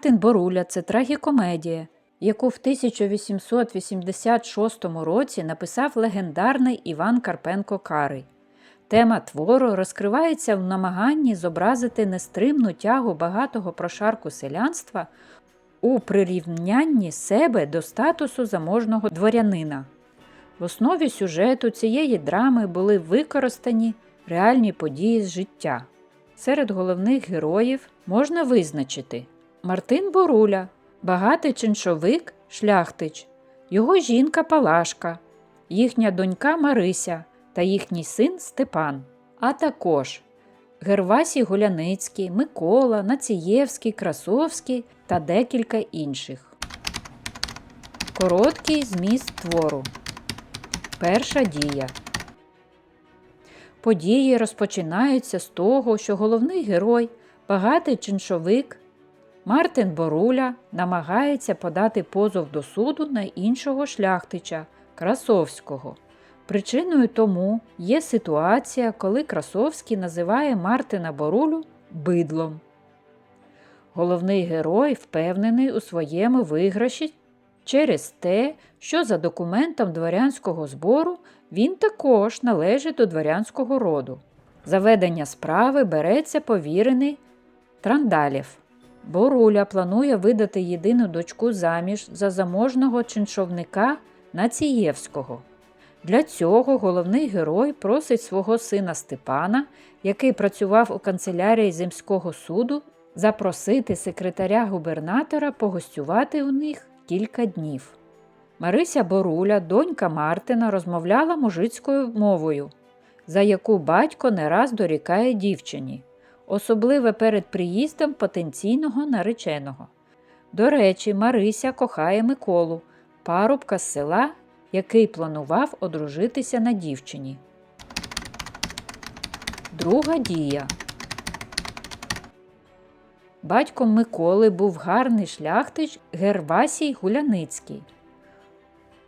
Мартин Боруля це трагікомедія, яку в 1886 році написав легендарний Іван Карпенко Карий. Тема твору розкривається в намаганні зобразити нестримну тягу багатого прошарку селянства у прирівнянні себе до статусу заможного дворянина. В основі сюжету цієї драми були використані реальні події з життя. Серед головних героїв можна визначити Мартин Боруля, багатий чиншовик шляхтич, його жінка Палашка, їхня донька Марися та їхній син Степан, а також Гервасій Гуляницький, Микола, Націєвський, Красовський та декілька інших. Короткий зміст твору. Перша дія. Події розпочинаються з того, що головний герой, багатий чиншовик Мартин Боруля намагається подати позов до суду на іншого шляхтича Красовського. Причиною тому є ситуація, коли Красовський називає Мартина Борулю бидлом. Головний герой впевнений у своєму виграші через те, що за документом дворянського збору він також належить до дворянського роду. За ведення справи береться повірений Трандалєв. Боруля планує видати єдину дочку заміж за заможного чиншовника Націєвського. Для цього головний герой просить свого сина Степана, який працював у канцелярії земського суду, запросити секретаря губернатора погостювати у них кілька днів. Марися Боруля, донька Мартина, розмовляла мужицькою мовою, за яку батько не раз дорікає дівчині, особливо перед приїздом потенційного нареченого. До речі, Марися кохає Миколу, парубка з села, який планував одружитися на дівчині. Друга дія. Батьком Миколи був гарний шляхтич Гервасій Гуляницький.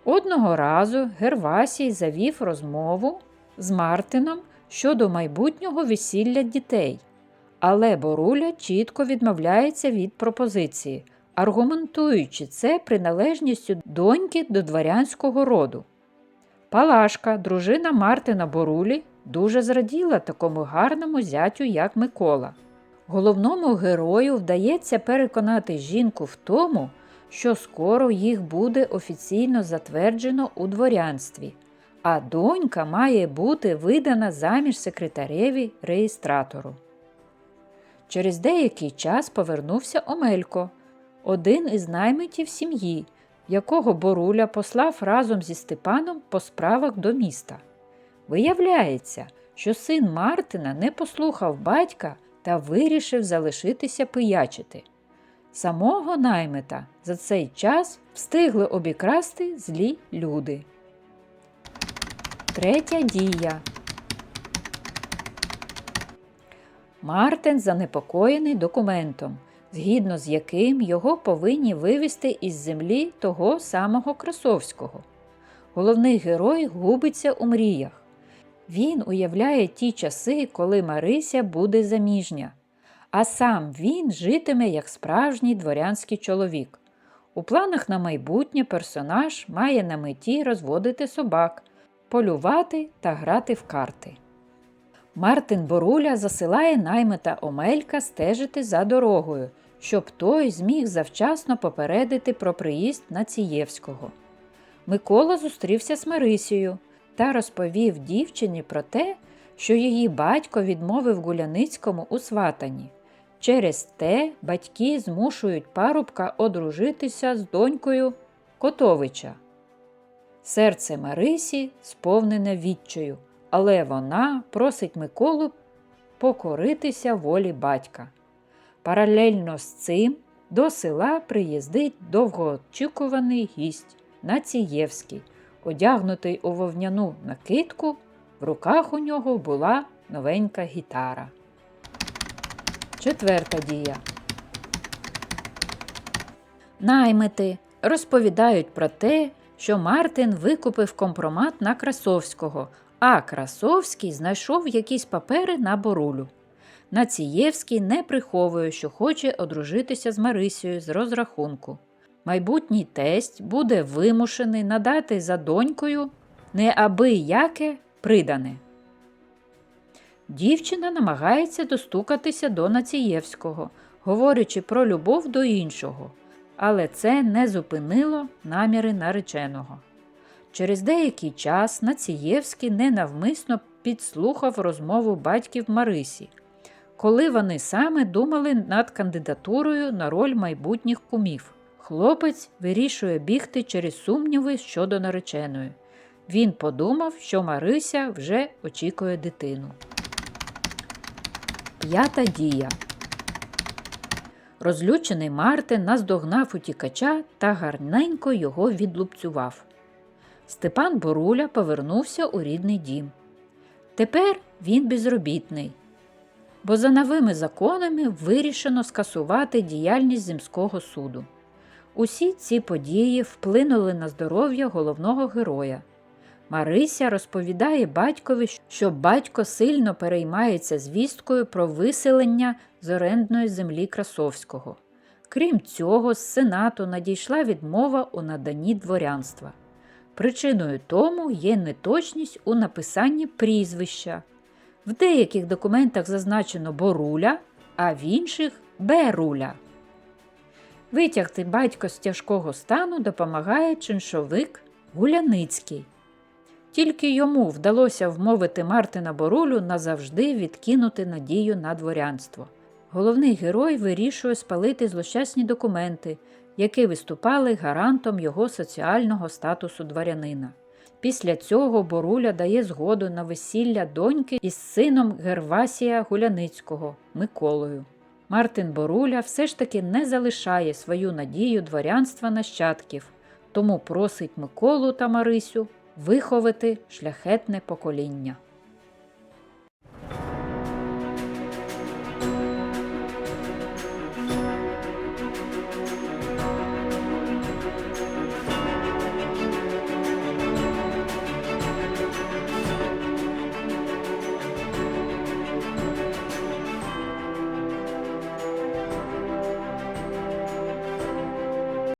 Одного разу Гервасій завів розмову з Мартином щодо майбутнього весілля дітей, але Боруля чітко відмовляється від пропозиції, аргументуючи це приналежністю доньки до дворянського роду. Палашка, дружина Мартина Борулі, дуже зраділа такому гарному зятю, як Микола. Головному герою вдається переконати жінку в тому, що скоро їх буде офіційно затверджено у дворянстві, а донька має бути видана заміж секретареві реєстратору. Через деякий час повернувся Омелько, один із наймитів сім'ї, якого Боруля послав разом зі Степаном по справах до міста. Виявляється, що син Мартина не послухав батька та вирішив залишитися пиячити. Самого наймита за цей час встигли обікрасти злі люди. Третя дія. Мартин занепокоєний документом, згідно з яким його повинні вивезти із землі того самого Красовського. Головний герой губиться у мріях. Він уявляє ті часи, коли Марися буде заміжня, а сам він житиме як справжній дворянський чоловік. У планах на майбутнє персонаж має на меті розводити собак, полювати та грати в карти. Мартин Боруля засилає наймита Омелька стежити за дорогою, щоб той зміг завчасно попередити про приїзд Націєвського. Микола зустрівся з Марисією та розповів дівчині про те, що її батько відмовив Гуляницькому у сватанні. Через те батьки змушують парубка одружитися з донькою Котовича. Серце Марисі сповнене відчаю, але вона просить Миколу покоритися волі батька. Паралельно з цим до села приїздить довгоочікуваний гість Націєвський, одягнутий у вовняну накидку, в руках у нього була новенька гітара. Четверта дія. Наймити розповідають про те, що Мартин викупив компромат на Красовського, а Красовський знайшов якісь папери на борулю. Націєвський не приховує, що хоче одружитися з Марисією з розрахунку. Майбутній тесть буде вимушений надати за донькою неабияке придане. Дівчина намагається достукатися до Націєвського, говорячи про любов до іншого, але це не зупинило наміри нареченого. Через деякий час Націєвський ненавмисно підслухав розмову батьків Марисі, коли вони саме думали над кандидатурою на роль майбутніх кумів. Хлопець вирішує бігти через сумніви щодо нареченої. Він подумав, що Марися вже очікує дитину. П'ята дія. Розлючений Мартин наздогнав утікача та гарненько його відлупцював. Степан Боруля повернувся у рідний дім. Тепер він безробітний, бо за новими законами вирішено скасувати діяльність Земського суду. Усі ці події вплинули на здоров'я головного героя. Марися розповідає батькові, що батько сильно переймається звісткою про виселення з орендної землі Красовського. Крім цього, з сенату надійшла відмова у наданні дворянства. Причиною тому є неточність у написанні прізвища. В деяких документах зазначено Боруля, а в інших Беруля. Витягти батько з тяжкого стану допомагає чиншовик Гуляницький. Тільки йому вдалося вмовити Мартина Борулю назавжди відкинути надію на дворянство. Головний герой вирішує спалити злощасні документи, які виступали гарантом його соціального статусу дворянина. Після цього Боруля дає згоду на весілля доньки із сином Гервасія Гуляницького Миколою. Мартин Боруля все ж таки не залишає свою надію дворянства нащадків, тому просить Миколу та Марисю виховати шляхетне покоління.